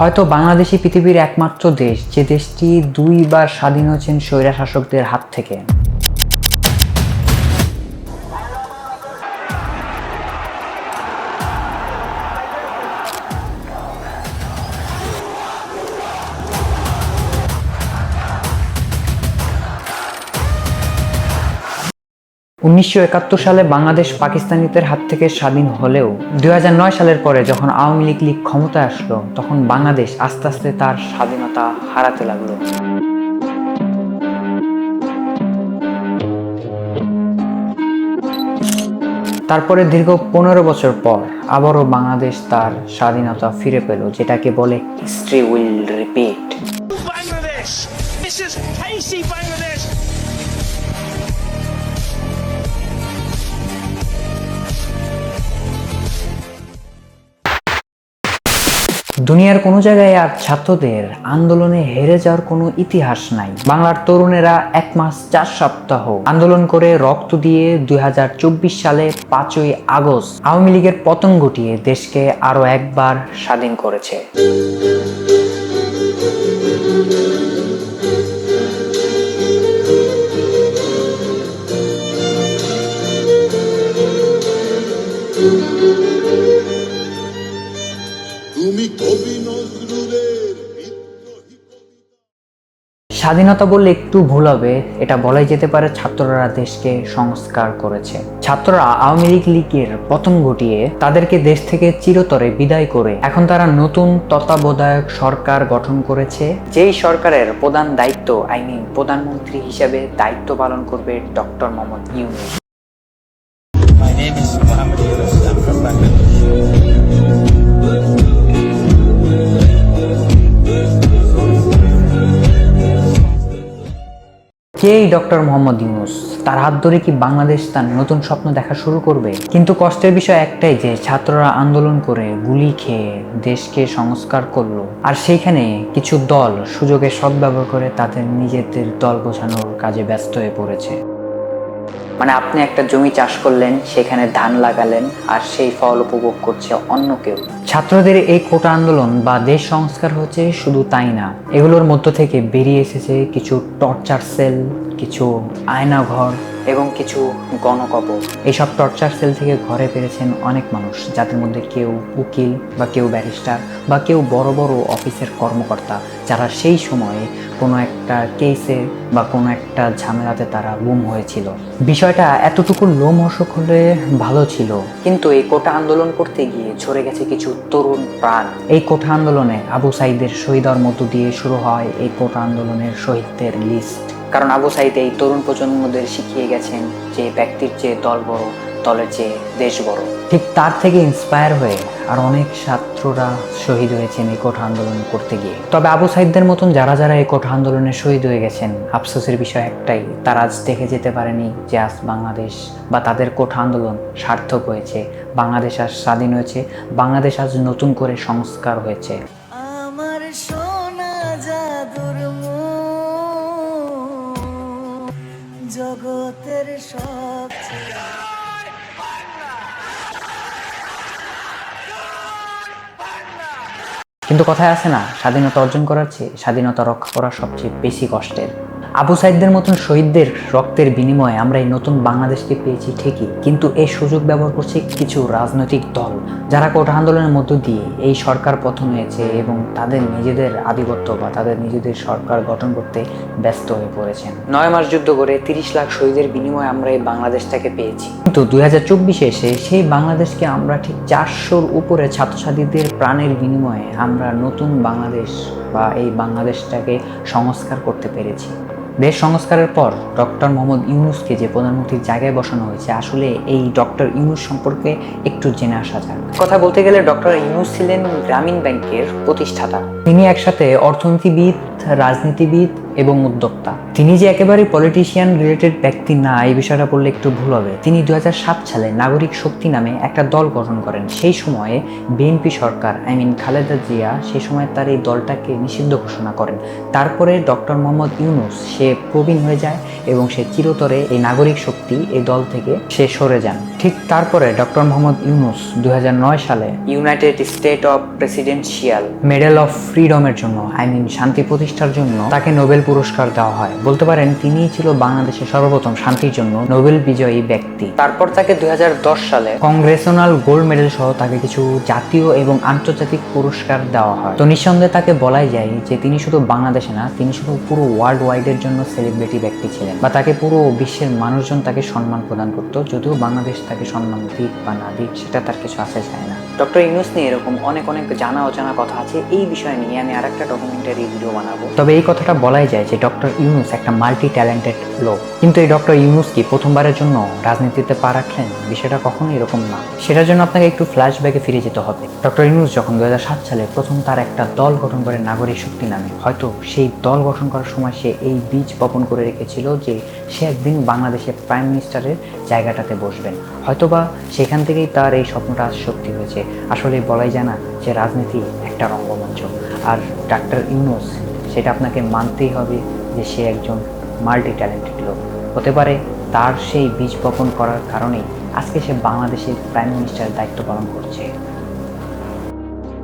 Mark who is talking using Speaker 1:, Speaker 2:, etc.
Speaker 1: হয়তো বাংলাদেশই পৃথিবীর একমাত্র দেশ যে দেশটি দুইবার স্বাধীন হয়েছেন স্বৈরা শাসকদের হাত থেকে। উনিশশো একাত্তর সালে বাংলাদেশ পাকিস্তানিদের হাত থেকে স্বাধীন হলেও দু হাজার নয় সালের পরে যখন আওয়ামী লীগ লীগ ক্ষমতায় আসলো, তখন বাংলাদেশ আস্তে আস্তে তার স্বাধীনতা হারাতে লাগল। তারপরে দীর্ঘ পনেরো বছর পর আবারও বাংলাদেশ তার স্বাধীনতা ফিরে পেল, যেটাকে বলে হিস্ট্রি উইল রিপিট দুনিয়ার কোনো জায়গায় আর ছাত্রদের আন্দোলনে হেরে যাওয়ার কোনো ইতিহাস নাই। বাংলার তরুণেরা এক মাস চার সপ্তাহ আন্দোলন করে রক্ত দিয়ে দু হাজার চব্বিশ সালে পাঁচই আগস্ট আওয়ামী লীগের পতন ঘটিয়ে দেশকে আরও একবার স্বাধীন করেছে। স্বাধীনতা বললে একটু ভুল হবে, এটা বলাই যেতে পারে ছাত্ররা দেশকে সংস্কার করেছে ছাত্ররা আওয়ামী লীগ লীগের পতন ঘটিয়ে তাদেরকে দেশ থেকে চিরতরে বিদায় করে এখন তারা নতুন তত্ত্বাবধায়ক সরকার গঠন করেছে, যেই সরকারের প্রধান দায়িত্ব, আই মিন প্রধানমন্ত্রী হিসেবে দায়িত্ব পালন করবে ডক্টর মোহাম্মদ ইউনুস. এই ডক্টর মোহাম্মদ ইউনুস, তার হাত ধরে কি বাংলাদেশ তার নতুন স্বপ্ন দেখা শুরু করবে? কিন্তু কষ্টের বিষয় একটাই যে ছাত্ররা আন্দোলন করে গুলি খেয়ে দেশকে সংস্কার করল। আর সেইখানে কিছু দল সুযোগের সদ্ব্যবহার করে তাদের নিজেদের দল বোঝানোর কাজে ব্যস্ত হয়ে পড়েছে। মানে আপনি একটা জমি চাষ করলেন, সেখানে ধান লাগালেন, আর সেই ফল উপভোগ করছে অন্য কেউ। ছাত্রদের এই কোটা আন্দোলন বা দেশ সংস্কার হচ্ছে শুধু তাই না। এগুলোর মধ্য থেকে বেরিয়ে এসেছে কিছু টর্চার সেল, কিছু আয়নাঘর এবং কিছু গণকবর। এইসব টর্চার সেল থেকে ঘরে পেরেছেন অনেক মানুষ যাদের মধ্যে কেউ উকিল বা কেউ ব্যারিস্টার বা কেউ বড় বড় অফিসের কর্মকর্তা যারা সেই সময়ে কোনো একটা কেসে বা কোনো একটা ঝামেলাতে তারা গুম হয়েছিল। বিষয়টা এতটুকু লোমহর্ষক হলে ভালো ছিল। কিন্তু এই কোটা আন্দোলন করতে গিয়ে ঝরে গেছে কিছু তরুণ প্রাণ। এই কোটা আন্দোলনে আবু সাইদের শহীদর মধ্য দিয়ে শুরু হয় এই কোটা আন্দোলনের শহীদদের লিস্ট কারণ আবু সাইদ এই তরুণ প্রজন্মদের শিখিয়ে গেছেন যে ব্যক্তির চেয়ে দল বড়, দলের চেয়ে দেশ বড়। ঠিক তার থেকে ইন্সপায়ার হয়ে আর অনেক ছাত্ররা শহীদ হয়েছেন এই আন্দোলন করতে গিয়ে। তবে আবু সাইদদের মতন যারা যারা এই আন্দোলনে শহীদ হয়ে গেছেন, আফসোসের বিষয় একটাই, তারা আজ দেখে যেতে পারেনি যে আজ বাংলাদেশ বা তাদের কোঠা আন্দোলন সার্থক হয়েছে, বাংলাদেশ আজ স্বাধীন হয়েছে, বাংলাদেশ আজ নতুন করে সংস্কার হয়েছে। কিন্তু কথায় আছে না স্বাধীনতা অর্জন করার চেয়ে স্বাধীনতা রক্ষা করা সবচেয়ে বেশি কষ্টের। আবু সাইদদের মতন শহীদদের রক্তের বিনিময়ে আমরা এই নতুন বাংলাদেশকে পেয়েছি ঠিকই, কিন্তু এই সুযোগ ব্যবহার করছে কিছু রাজনৈতিক দল, যারা কোটা আন্দোলনের মধ্য দিয়ে এই সরকার পতন হয়েছে এবং তাদের নিজেদের আধিপত্য বা তাদের নিজেদের সরকার গঠন করতে ব্যস্ত হয়ে পড়েছেন। নয় মাস যুদ্ধ করে তিরিশ লাখ শহীদের বিনিময়ে আমরা এই বাংলাদেশটাকে পেয়েছি। কিন্তু দুই হাজার চব্বিশে এসে সেই বাংলাদেশকে আমরা ঠিক চারশোর উপরে ছাত্রছাত্রীদের প্রাণের বিনিময়ে আমরা নতুন বাংলাদেশ বা এই বাংলাদেশটাকে সংস্কার করতে পেরেছি। দেশ সংস্কারের পর ডক্টর মোহাম্মদ ইউনুসকে যে প্রধানমন্ত্রীর জায়গায় বসানো হয়েছে, আসলে এই ডক্টর ইউনুস সম্পর্কে একটু জেনে আসা যাক। কথা বলতে গেলে ডক্টর ইউনুস ছিলেন গ্রামীণ ব্যাংকের প্রতিষ্ঠাতা। তিনি একসাথে অর্থনীতিবিদ, রাজনীতিবিদ এবং উদ্যোক্তা। তিনি যে একেবারে পলিটিশিয়ান রিলেটেড ব্যক্তি না, এই বিষয়টা বললে একটু ভুল হবে। তিনি দু হাজার সাত সালে নাগরিক শক্তি নামে একটা দল গঠন করেন। সেই সময়ে বিএনপি সরকার আই মিন খালেদা জিয়া, সেই সময় তার এই দলটাকে নিষিদ্ধ ঘোষণা করেন। তারপরে ডক্টর মোহাম্মদ ইউনুস, সে প্রবীণ হয়ে যায় এবং সে চিরতরে এই নাগরিক শক্তি এই দল থেকে সে সরে যান। ঠিক তারপরে ডক্টর মোহাম্মদ ইউনুস দু হাজার নয় সালে United State of Presidential Medal of ফ্রিডমের জন্য আই মিন শান্তি প্রতিষ্ঠার জন্য তাকে নোবেল পুরস্কার দেওয়া হয়। বলতে পারেন তিনিই ছিল বাংলাদেশের সর্বপ্রথম শান্তির জন্য নোবেল বিজয়ী ব্যক্তি। তারপর তাকে দুই সালে কংগ্রেশনাল গোল্ড মেডেল সহ তাকে কিছু জাতীয় এবং আন্তর্জাতিক পুরস্কার দেওয়া হয়। তো নিঃসন্দেহে তাকে বলাই যায় যে তিনি শুধু বাংলাদেশে না তিনি শুধু পুরো ওয়ার্ল্ড ওয়াইডের জন্য সেলিব্রিটি ব্যক্তি ছিলেন বা তাকে পুরো বিশ্বের মানুষজন তাকে সম্মান প্রদান করতো যদিও বাংলাদেশ তাকে সম্মান দিক বা না দিক সেটা তার কিছু আসে যায় না। ডক্টর ইউনুস নিয়ে এরকম অনেক অনেক জানা অজানা কথা আছে, এই বিষয় নিয়ে আমি আরেকটা ডকুমেন্টারি ভিডিও বানাবো। তবে এই কথাটা বলাই যায় যে ডক্টর ইউনুস একটা মাল্টি ট্যালেন্টেড লোক। কিন্তু এই ডক্টর ইউনুস কি প্রথমবারের জন্য রাজনীতিতে পা রাখলেন? বিষয়টা কখনো এরকম না। সেটার জন্য আপনাকে একটু ফ্ল্যাশ ফ্ল্যাশব্যাকে ফিরে যেতে হবে। ডক্টর ইউনুস যখন দু হাজার সাত সালে প্রথম তার একটা দল গঠন করে নাগরিক শক্তি নামে, হয়তো সেই দল গঠন করার সময় সে এই বীজ বপন করে রেখেছিল যে সে একদিন বাংলাদেশের প্রাইম মিনিস্টারের জায়গাটাতে বসবেন। হয়তোবা সেখান থেকেই তার এই স্বপ্নটা সত্যি হয়েছে। আসলে বলাই যায় না যে রাজনীতি একটা রঙ্গমঞ্চ। আর ডাক্তার ইউনুস, সেটা আপনাকে মানতেই হবে যে সে একজন মাল্টি ট্যালেন্টেড লোক। হতে পারে তার সেই বীজ বপন করার কারণেই আজকে সে বাংলাদেশের প্রাইম মিনিস্টারের দায়িত্ব পালন করছে।